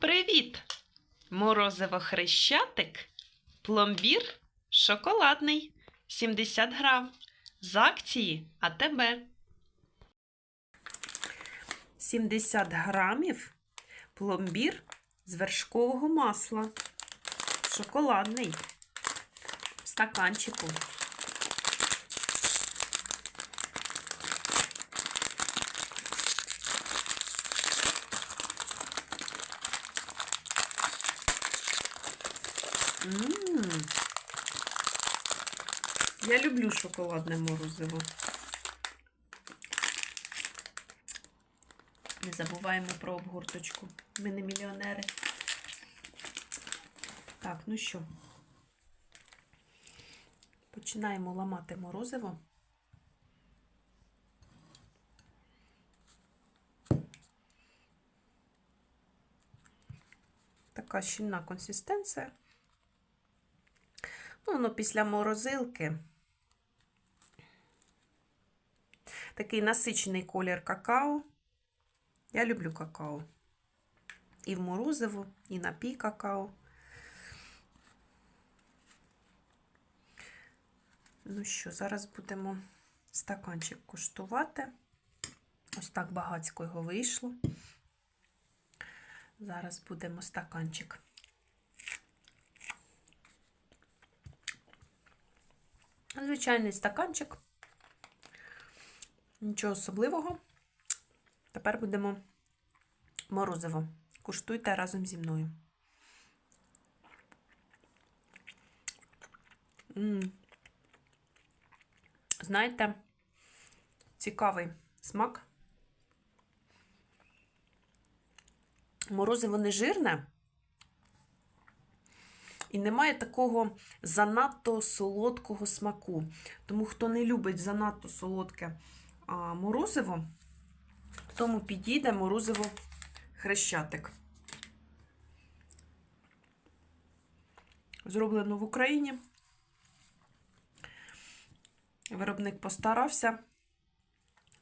Привіт! Морозиво хрещатик, пломбір шоколадний 70 грам. З акції АТБ. 70 грамів пломбір з вершкового масла. Шоколадний. В стаканчику. М. Я люблю шоколадне морозиво. Не забуваємо про обгорточку. Ми не мільйонери. Так, ну що, починаємо ламати морозиво. Така щільна консистенція. Ну, після морозилки. Такий насичений колір какао. Я люблю какао. І в морозиво, і напій какао. Ну що, зараз будемо стаканчик куштувати. Ось так багацько його вийшло. Зараз будемо стаканчик. Звичайний стаканчик. Нічого особливого. Тепер будемо морозиво. Куштуйте разом зі мною. Знаєте, цікавий смак. Морозиво не жирне. І немає такого занадто солодкого смаку. Тому хто не любить занадто солодке морозиво, тому підійде морозиво хрещатик. Зроблено в Україні. Виробник постарався.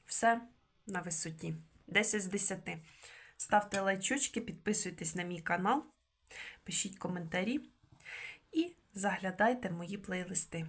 Все на висоті. 10 з 10. Ставте лайчочки, підписуйтесь на мій канал, пишіть коментарі і заглядайте мої плейлисти.